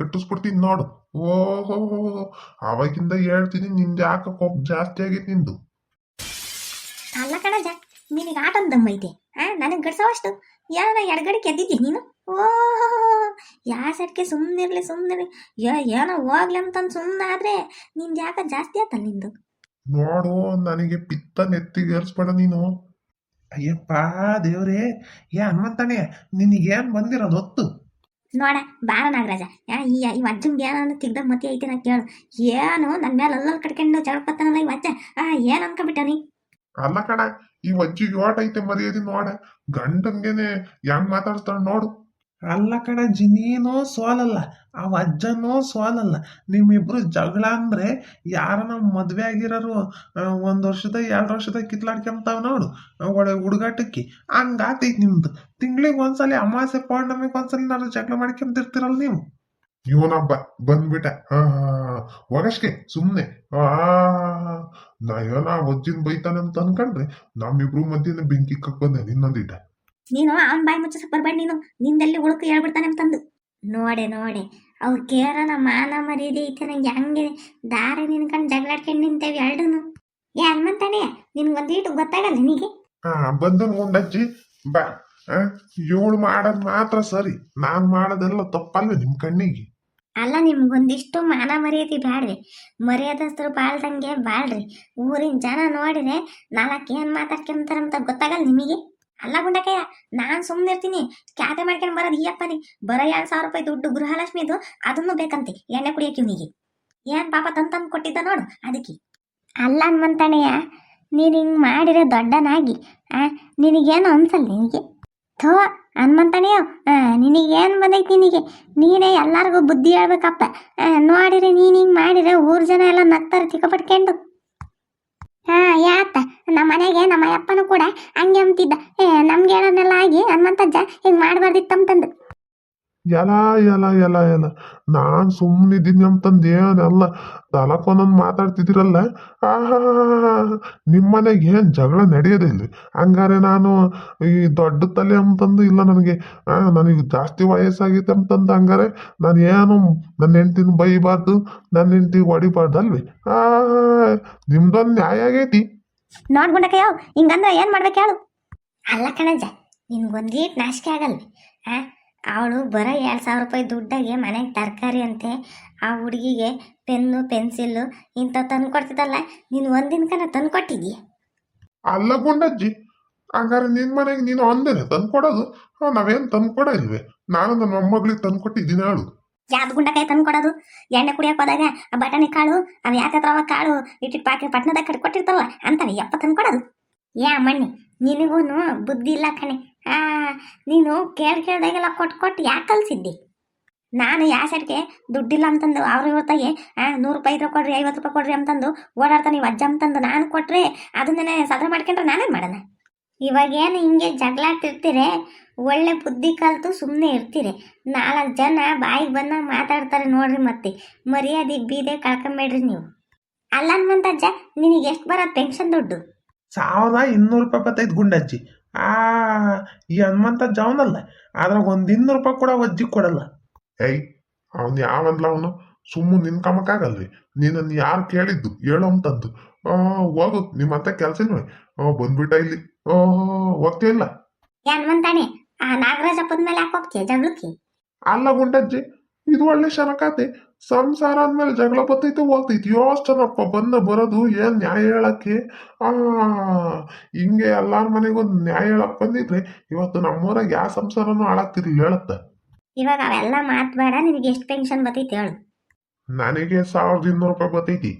ಕಟ್ಟಿಸ್ಬಿಡ್ತೀನಿ ನೋಡು. ಓಹೋ ಅವಾಗಿಂದ ಹೇಳ್ತೀನಿ ನಿಂದ ಯಾಕ ಕೋಪ ಜಾಸ್ತಿ ಆಗೈತಿ ನಿಂದು. ಅಲ್ಲ ಕಣಜ ನಿನಗೆ ಆಟದ ದಮ್ಮೈತೆ ಆ ನನಗೆ ಗಡ್ಸೋವಷ್ಟು? ಯಾರ ಎಡಗಡೆ ಕೆದ್ದಿದ್ದಿ ನೀನು? ಓಹೋ ಯಾ ಸೆಟ್ಗೆ ಸುಮ್ಮನಿರ್ಲಿ ಸುಮ್ಮನಿರ್ಲಿ ಯಾ ಏನೋ ಹೋಗ್ಲಿ ಅಂತಂದು ಸುಮ್ಮನೆ ಆದ್ರೆ ನಿಂದು ಯಾಕೆ ಜಾಸ್ತಿ ಆತ ನಿಂದು? ನೋಡು ನನಗೆ ಪಿತ್ತ ನೆತ್ತಿಗೆ ಏರ್ಸ್ಬೇಡ ನೀನು. ಅಯ್ಯಪ್ಪ ದೇವ್ರೇ ಏ ಹನುಮಂತನೇ ನಿನಗೇನು ಬಂದಿರೋದು ಹೊತ್ತು ನೋಡ, ಬಾರ ನಾಗರಾಜ. ಯಾ, ಈ ಈ ಅಜ್ಜಂಗೆ ಏನೋ ಮತಿ ಐತೆ ನಾ ಕೇಳು. ಏನು ನನ್ನ ಮೇಲೆ ಅಲ್ಲಲ್ಲಿ ಕಟ್ಕೊಂಡು ಜಳಪತ್ತಾನಲ್ಲ ಈ ಆ, ಏನು ಅನ್ಕೊಬಿಟ್ಟ ನೀ? ಅಲ್ಲ ಕಣ, ಈ ಅಜ್ಜಿಗೆ ಓಟ್ ಐತೆ ಮರ್ಯಾದೆ ನೋಡ? ಗಂಡಂಗೆನೆ ಹೆಂಗ್ ಮಾತಾಡ್ತಾಳ ನೋಡು. ಅಲ್ಲ ಕಡೆ ಜಿನೀನೂ ಸೋಲಲ್ಲ ಅವ ಅಜ್ಜನೂ ಸೋಲಲ್ಲ. ನಿಮ್ಮಿಬ್ರು ಜಗಳ ಅಂದ್ರೆ ಯಾರನ ಮದ್ವೆ ಆಗಿರೋರು ಒಂದು ವರ್ಷದ ಎರಡು ವರ್ಷದ ಕಿತ್ಲಾಡ್ಕೊಂತಾವ್ ನೋಡು ಆ, ಒಳ್ಳೆ ಹುಡುಗಾಟಕ್ಕೆ. ಹಂಗಾತೈತ್ ನಿಮ್ದು. ತಿಂಗ್ಳಿಗೆ ಒಂದ್ಸಲಿ ಅಮಾವಾಸ್ಯೆ ಪೌರ್ಣಮಿಗೆ ಒಂದ್ಸಲಿ ನಾನು ಜಗಳ ಮಾಡ್ಕೊಂತಿರ್ತಿರಲ್ ನೀವು. ಇವನಬ್ಬ ಬಂದ್ಬಿಟ್ಟ. ಹಾ ಹೋಗಷ್ಕೆ ಸುಮ್ಮನೆ ಆ ನಾ ಏನೋ ಆ ಅಜ್ಜಿನ ಬೈತಾನೆ ಅಂತ ಅನ್ಕೊಂಡ್ರೆ ನಮ್ಮಿಬ್ರು ಮಧ್ಯೆ ಬೆಂಕಿ ಕಕ್ಕೊಂಡೆ ನಿನ್ನೊಂದಿಟ್ಟ ನೀನು ಅವನ ಬಾಯಿ ಮುಚ್ಚ ಬರ್ಬೇಡ ನೀನು ನಿಂದಲ್ಲಿ ಉಳುಕು ಹೇಳ್ಬಿಡ್ತಾನೆ ಅಂತಂದು ನೋಡೆ ನೋಡೆ. ಅವ್ ಕೇರನ ಮಾನ ಮರ್ಯಾದೆ ಐತೆ ನಂಗೆ ಹಂಗೆ ದಾರಿ ನಿನ್ಕಂಡು ಜಗಳಾಡ್ಕೊಂಡು ನಿಂತೇವಿ ಎರಡೂನು. ಏ ಹನುಮಂತಾನೆ ನಿನ್ಗೊಂದೀಟು ಗೊತ್ತಾಗಲ್ಲ ನಿನಗೆ? ಹಾ ಬಂದು ಮುಂಡಜ್ಜಿ ಬಾ. ಇವಳು ಮಾಡೋದ್ ಮಾತ್ರ ಸರಿ. ನಾನ್ ಮಾಡೋದೆಲ್ಲ ತಪ್ಪಲ್ಲ ನಿಮ್ ಕಣ್ಣಿಗೆ? ಅಲ್ಲ ನಿಮ್ಗೊಂದಿಷ್ಟು ಮಾನ ಮರ್ಯಾದೆ ಬ್ಯಾಡ್ರಿ. ಮರ್ಯಾದಸ್ತರು ಬಾಳ್ದಂಗೆ ಬಾಳ್ರಿ. ಊರಿನ ಜನ ನೋಡಿದ್ರೆ ನಾಲ್ಕು ಏನ್ ಮಾತಾಡ್ಕೊಂತಾರಂತ ಗೊತ್ತಾಗಲ್ಲ ನಿಮಗೆ? ಅಲ್ಲ ಗುಂಡಕಯ್ಯ ನಾನ್ ಸುಮ್ಮನೆ ಇರ್ತೀನಿ. ಕ್ಯಾತೆ ಮಾಡ್ಕೊಂಡು ಬರೋದು ಈ ಅಪ್ಪನಿ. ಬರೋ ಎರಡು ಸಾವಿರ ರೂಪಾಯಿ ದುಡ್ಡು ಗೃಹಲಕ್ಷ್ಮಿದು, ಅದನ್ನು ಬೇಕಂತೆ. ಎಣ್ಣೆ ಕುಡಿಯಕ್ಕೆ ಇವನಿಗೆ. ಏನ್ ಪಾಪ ತಂದ್ ಕೊಟ್ಟಿದ್ದ ನೋಡು, ಅದಕ್ಕೆ. ಅಲ್ಲ ಹನುಮಂತಣ್ಣಯ್ಯ ನೀನು ಹಿಂಗೆ ಮಾಡಿರೋ ದೊಡ್ಡನಾಗಿ, ಆ, ನಿನಗೇನು ಅನ್ಸಲ್ಲ ನಿನಗೆ? ಥೋ ಹನುಮಂತಣ್ಣಯ್ಯೋ ನಿನಗೇನು ಬಂದೈತಿ ನಿನಗೆ? ನೀನೇ ಎಲ್ಲರಿಗೂ ಬುದ್ಧಿ ಹೇಳ್ಬೇಕಪ್ಪ. ನೋಡಿರಿ ನೀನು ಹಿಂಗೆ ಮಾಡಿದ್ರೆ ಊರು ಜನ ಎಲ್ಲ ನಗ್ತಾರೆ ತಿಕ್ಕಪಟ್ಕೊಂಡು ಹಾ ಯಾತ ನಮ್ಮ ಮನೆಗೆ ನಮ್ಮ ಅಪ್ಪನೂ ಕೂಡ ಹಂಗೆ ಅಂತಿದ್ದ ಏ, ನಮ್ಗೆ ಏನನ್ನೆಲ್ಲ ಆಗಿ ಹನುಮಂತಜ್ಜ ಹಿಂಗೆ ಮಾಡಬಾರ್ದಿತ್ತಂತಂದು. ಎಲ ಎಲ್ಲ ಎಲ್ಲ ಎಲ್ಲ ನಾನು ಸುಮ್ಮನಿದ್ದೀನಿ ಅಂತಂದು ಏನೆಲ್ಲ ತಲಕೊಂದೊಂದು ಮಾತಾಡ್ತಿದ್ದೀರಲ್ಲ? ಆಹಾ ನಿಮ್ಮನೆಗೆ ಏನು ಜಗಳ ನಡೆಯೋದಿಲ್ಲ ಹಂಗಾರೆ ನಾನು ಈ ದೊಡ್ಡ ತಲೆ ಅಂತಂದು ಇಲ್ಲ ನನಗೆ. ನನಗೆ ಜಾಸ್ತಿ ವಯಸ್ಸಾಗೈತೆ ಅಂತಂದು ಹಂಗಾರೆ ನಾನು ಏನು ನನ್ನ ಹೆಂಡ್ತಿನ ಬೈಬಾರ್ದು ನನ್ನ ಹೆಂಡ್ತಿ ಹೊಡಿಬಾರ್ದು ಅಲ್ವಿ ಆ ನಿಮ್ದೊಂದು ನ್ಯಾಯ ಆಗೈತಿ. ನೋಡ್ಗುಂಡಕಯ್ಯೋ ಹಿಂಗಂದ್ರೆ ಏನು ಮಾಡ್ಬೇಕು ಹೇಳು? ಅಲ್ಲ ಕಣಜ್ಜ ನಿನ್ಗೊಂದೀಟ್ ನಾಶಿಕೆ ಆಗಲ್ವಿ ಆ ಅವಳು ಬರೋ ಎರಡು ಸಾವಿರ ರೂಪಾಯಿ ದುಡ್ಡಾಗೆ ಮನೆಗೆ ತರಕಾರಿ ಅಂತೆ ಆ ಹುಡುಗಿಗೆ ಪೆನ್ನು ಪೆನ್ಸಿಲ್ಲು ಇಂಥ ತಂದು ಕೊಡ್ತಿದ್ದಲ್ಲ ನೀನು ಒಂದಿನಕನ ತಂದು ಕೊಟ್ಟಿದ್ದೀಯ ಅಲ್ಲ ಗುಂಡಜ್ಜಿ ಹಂಗಾರೆ ನಿನ್ನ ಮನೆಗೆ ನೀನು ಅಂದೇನೆ ತಂದ್ಕೊಡೋದು ಹಾ ನಾವೇನ್ ತಂದ್ಕೊಡ ಇಲ್ವೇ ನಾನು ನನ್ನ ಮೊಮ್ಮಗಳಿಗೆ ತಂದ್ಕೊಟ್ಟಿದ್ದೀನಿ ಅವಳು ಯಾವ್ದು ಗುಂಡಕಾಯಿ ತಂದು ಕೊಡೋದು? ಎಣ್ಣೆ ಕುಡಿಯಕ್ಕೆ ಹೋದಾಗ ಆ ಬಟಾಣಿ ಕಾಳು ಅವು ಯಾಕೆ ಅವ ಕಾಳು ಇಟ್ಟಿಟ್ಟು ಪಾಕೆ ಪಟ್ಟಣದಾಗ ಕಟ್ಟಿ ಅಂತಾನೆ ಯಪ್ಪ ತಂದು ಕೊಡೋದು? ಯಾ ಮಣ್ಣಿ ನಿನಗೂ ಬುದ್ಧಿ ಇಲ್ಲ ಕಣೆ. ನೀನು ಕೇಳಿ ಕೇಳ್ದಾಗೆಲ್ಲ ಕೊಟ್ಟು ಕೊಟ್ಟು ಯಾಕೆ ಕಲ್ಸಿದ್ದಿ? ನಾನು ಯಾ ಸೈಡ್ಗೆ ದುಡ್ಡಿಲ್ಲ ಅಂತಂದು ಅವ್ರ ಇವತ್ತಾಗೆ ಆ, ನೂರು ರೂಪಾಯಿ ಇದ್ರೆ ಕೊಡ್ರಿ, ಐವತ್ತು ರೂಪಾಯಿ ಕೊಡ್ರಿ ಅಂತಂದು ಓಡಾಡ್ತಾನೆ ನೀವು ಅಜ್ಜ ಅಂತಂದು ನಾನು ಕೊಟ್ಟರೆ ಅದನ್ನೇ ಸದ್ರ ಮಾಡ್ಕೊಂಡ್ರೆ ನಾನೇನು ಮಾಡೋಣ? ಇವಾಗೇನು ಹಿಂಗೆ ಜಗಳಾಡ್ತಿರ್ತೀರಿ ಒಳ್ಳೆ ಬುದ್ಧಿ ಕಲಿತು ಸುಮ್ಮನೆ ಇರ್ತೀರಿ. ನಾಲ್ಕು ಜನ ಬಾಯಿಗೆ ಬಂದಾಗ ಮಾತಾಡ್ತಾರೆ ನೋಡ್ರಿ ಮತ್ತೆ, ಮರ್ಯಾದೆ ಬೀದೆ ಕಳ್ಕೊಂಬೇಡ್ರಿ ನೀವು. ಅಲ್ಲ ಅಜ್ಜ, ನಿನಗೆ ಎಷ್ಟು ಬರೋದು ಪೆನ್ಷನ್ ದುಡ್ಡು? ಸಾವಿರದ ಇನ್ನೂರು ರೂಪಾಯಿ ಬತ್ತೈತ್ ಗುಂಡಜ್ಜಿ. ಆ ಈ ಹನುಮಂತ ಜಾವನಲ್ಲ ಆದ್ರೆ ಒಂದ್ ಇನ್ನೂರು ರೂಪಾಯಿ ಕೂಡ ಅಜ್ಜಿ ಕೊಡಲ್ಲ. ಏಯ್ ಅವನು ಯಾವನ್ಲ ಅವನು? ಸುಮ್ಮನೆ ನಿನ್ಕಮಕ್ಕಾಗಲ್ವಿ ನೀನನ್ನು ಯಾರು ಕೇಳಿದ್ದು? ಹೇಳು ಅಂತಂದು ಹೋಗು ನಿಮ್ಮ ಅಂತ ಆ ಬಂದ್ಬಿಟ್ಟ ಇಲ್ಲಿ. ಹೋಗ್ತಿಲ್ಲ ಹನುಮಂತಾನೆ ಆ ನಾಗರಾಜಪ್ಪದ ಮೇಲೆ ಯಾಕೆ ಹೋಗ್ತೀಯ? ಜಗಳಕ್ಕೆ? ಅಲ್ಲ ಗುಂಡಜ್ಜಿ ಇದು ಒಳ್ಳೆ ಶನಕಾತೆ ಸಂಸಾರ ಅಂದ್ಮೇಲೆ ಜಗಳ ಬತ್ತೈತೆ ಹೋಗ್ತೈತಿ ಯೋಸ್ಟ್ ಜನಪ್ಪ ಬಂದ ಬರೋದು ಏನ್ ನ್ಯಾಯ ಹೇಳಕ್ಕೆ? ಆ ಹಿಂಗೆ ಎಲ್ಲಾರ ಮನೆಗೊಂದು ನ್ಯಾಯ ಹೇಳಕ್ ಬಂದಿದ್ರೆ ಇವತ್ತು ನಮ್ಮೂರಾಗ ಯಾವ ಸಂಸಾರನೂ ಹಾಳಾಗ್ತಿರ್ಲಿಲ್ಲ ಹೇಳತ್ತ? ಇವಾಗ ಅವೆಲ್ಲ ಮಾತ್ಬೇಡ ನಿನಗೆ ಎಷ್ಟು ಪೆನ್ಷನ್ ಬತ್ತೈತಿ ಹೇಳು. ನನಗೆ ಸಾವಿರದ ಇನ್ನೂರು ರೂಪಾಯಿ ಬತ್ತೈತಿ.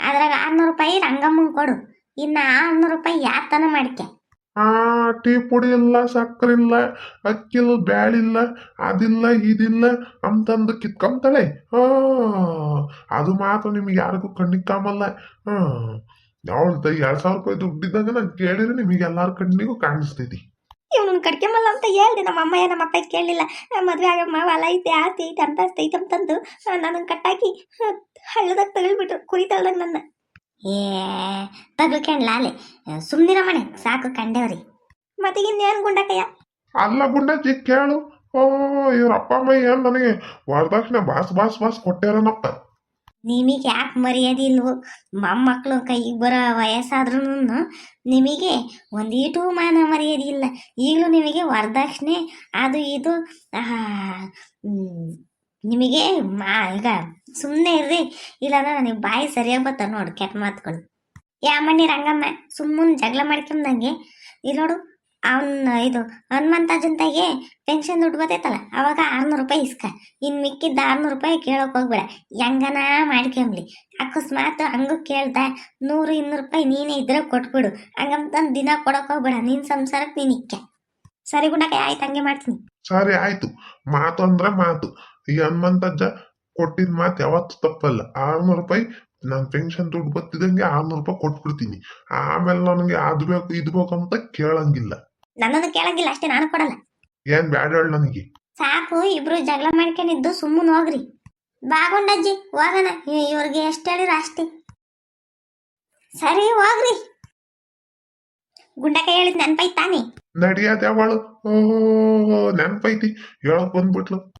ಅದ್ರಾಗ ಆರ್ನೂರು ರೂಪಾಯಿ ರಂಗಮ್ಮಂಗೆ ಕೊಡು. ಇನ್ನು ಆರ್ನೂರು ರೂಪಾಯಿ ಯಾತನ ಮಾಡ್ಕೆ. ಆ ಟೀ ಪುಡಿ ಇಲ್ಲ, ಸಕ್ಕರೆ ಇಲ್ಲ ಅಕ್ಕಿಲ್ಲ ಬ್ಯಾಳಿಲ್ಲ ಅದಿಲ್ಲ, ಇದಿಲ್ಲ ಅಂತಂದು ಕಿತ್ಕೊಂತಾಳೆ. ಆ ಅದು ಮಾತ್ರ ನಿಮ್ಗೆ ಯಾರಿಗೂ ಕಣ್ಣಿಗೆ ಕಾಮಲ್ಲ. ಹಾ ಅವಳ್ದ ಎರಡು ಸಾವಿರ ರೂಪಾಯಿ ದುಡ್ಡಿದ್ದಾಗ ನಾನು ಕೇಳಿದ್ರೆ ನಿಮಗೆ ಎಲ್ಲರ ಕಣ್ಣಿಗೂ ಕಾಣಿಸ್ತೈತಿ ಇವನು ಕಡ್ಕೊಂಬಲ್ಲ ಅಂತ ಹೇಳ್ದೆ, ನಮ್ಮ ಅಮ್ಮಯ್ಯ, ನಮ್ಮ ಅಪ್ಪ ಕೇಳಲಿಲ್ಲ. ಮದುವೆ ಆಗಮ್ಮ ಹೊಲ ಐತೆ ಆಸ್ತಿ ಐತೆ, ಅಂತಸ್ತಿ ಐತೆ ಅಂತಂದು ನನಗೆ ಕಟ್ಟಾಕಿ ಹಳ್ಳದಾಗ ತಗಲ್ಬಿಟ್ರು ಕುರಿ ತಳ್ದಂಗೆ ನನ್ನ. ಏ ತಗಲ್ಕೊಂಡ್ಲ ಲಾಲೆ? ಸುಮ್ಮನಿರ ಮನೆ ಸಾಕು ಕಂಡೇವ್ರಿ ಮತ್ತೆ ಇನ್ನೇನು ಗುಂಡಕಯ್ಯ ಅಲ್ಲ ಗುಂಡಜ್ಜಿ ಕೇಳು. ಓ ಇವ್ರ ಅಪ್ಪ ಅಮ್ಮ ಏನ್ ನನಗೆ ವರದಕ್ಷಿಣೆ ಬಾಸ್ ಬಾಸ್ ಬಾಸ್ ಕೊಟ್ಟೇರನಪ್ಪ ನಿಮಗೆ ಯಾಕೆ ಮರ್ಯಾದೆ ಇಲ್ವೋ? ಮೊಮ್ಮಕ್ಕಳು ಕೈಗೆ ಬರೋ ವಯಸ್ಸಾದ್ರೂ ನಿಮಗೆ ಒಂದೀಟು ಮಾನ ಮರ್ಯಾದೆ ಇಲ್ಲ. ಈಗಲೂ ನಿಮಗೆ ವರದಕ್ಷಿಣೆ ಅದು ಇದು ನಿಮಗೆ ಮಾ ಈಗ ಸುಮ್ಮನೆ ಇರ್ರಿ. ಇಲ್ಲಾಂದ್ರೆ ನನಗೆ ಬಾಯಿ ಸರಿಯಾಗಿ ಬತ್ತ ನೋಡು, ಕೆಟ್ಟ ಯಾ ಮಣ್ಣಿ ರಂಗಮ್ಮ, ಸುಮ್ಮನೆ ಜಗಳ ಮಾಡ್ಕೊಂಡಂಗೆ. ಇಲ್ಲಿ ನೋಡು, ಅವನ್ ಇದು ಹನುಮಂತ ಜಂತಾಗೆ ಪೆನ್ಷನ್ ದುಡ್ಡು ಬತ್ತೈತಲ್ಲ ಅವಾಗ ಆರ್ನೂರು ರೂಪಾಯಿ ಇಸ್ಕ. ಇನ್ ಮಿಕ್ಕಿದ್ದ ಆರ್ನೂರು ರೂಪಾಯಿ ಕೇಳೋಕೆ ಹೋಗ್ಬೇಡ. ಹೆಂಗನ ಮಾಡ್ಕೊಂಬ್ಲಿ. ಅಕಸ್ಮಾತ್ ಹಂಗೂ ಕೇಳ್ದ, ನೂರು, ಇನ್ನೂರು ರೂಪಾಯಿ ನೀನೇ ಇದ್ರೆ ಕೊಟ್ಬಿಡು. ಹಂಗಂತಂದು ದಿನ ಕೊಡೋಕೆ ಹೋಗ್ಬೇಡ ನಿನ್ನ ಸಂಸಾರಕ್ಕೆ ನೀನ್ ಇಕ್ಕ. ಸರಿ ಗುಂಡಕ್ಕೆ ಆಯ್ತು, ಹಂಗೆ ಮಾಡ್ತೀನಿ. ಸರಿ, ಆಯ್ತು. ಮಾತು ಅಂದ್ರೆ ಮಾತು. ಈ ಹನುಮಂತಜ್ಜ ಕೊಟ್ಟಿದ್ ಮಾತು ಯಾವತ್ತು ತಪ್ಪಲ್ಲ. ಆರ್ನೂರು ರೂಪಾಯಿ ನಾನು ಪೆನ್ಷನ್ ದುಡ್ಡು ಬತ್ತಿದಂಗೆ ಆರ್ನೂರು ರೂಪಾಯಿ ಕೊಟ್ಬಿಡ್ತೀನಿ. ಆಮೇಲೆ ನನಗೆ ಅದು ಬೇಕು ಇದು ಬೇಕು ಅಂತ ಕೇಳಂಗಿಲ್ಲ. ನನ್ನನ್ನು ಕೇಳಂಗಿಲ್ಲ ಅಷ್ಟೇ ನಾನು ಕೊಡಲ್ಲ. ಏನ್ ಬ್ಯಾಡ ಹೇಳ ನನಗೆ. ಸಾಕು ಇಬ್ರು ಜಗಳ ಮಾಡ್ಕೊಂಡಿದ್ದು ಸುಮ್ಮನೆ ಹೋಗ್ರಿ. ಬಾಗುಂಡಜ್ಜಿ ಹೋಗೋಣ. ಇ- ಇವ್ರಿಗೆ ಎಷ್ಟು ಹೇಳಿರ ಅಷ್ಟೇ. ಸರಿ ಹೋಗ್ರಿ. ಗುಂಡಕ ಹೇಳಿದ್ ನೆನ್ಪೈತ್ ತಾನೇ? ನಡಿಯದ ಯಾವಳು ಓ ನೆನ್ಪೈತಿ. ಹೇಳಕ್ ಬಂದ್ಬಿಟ್ಲು.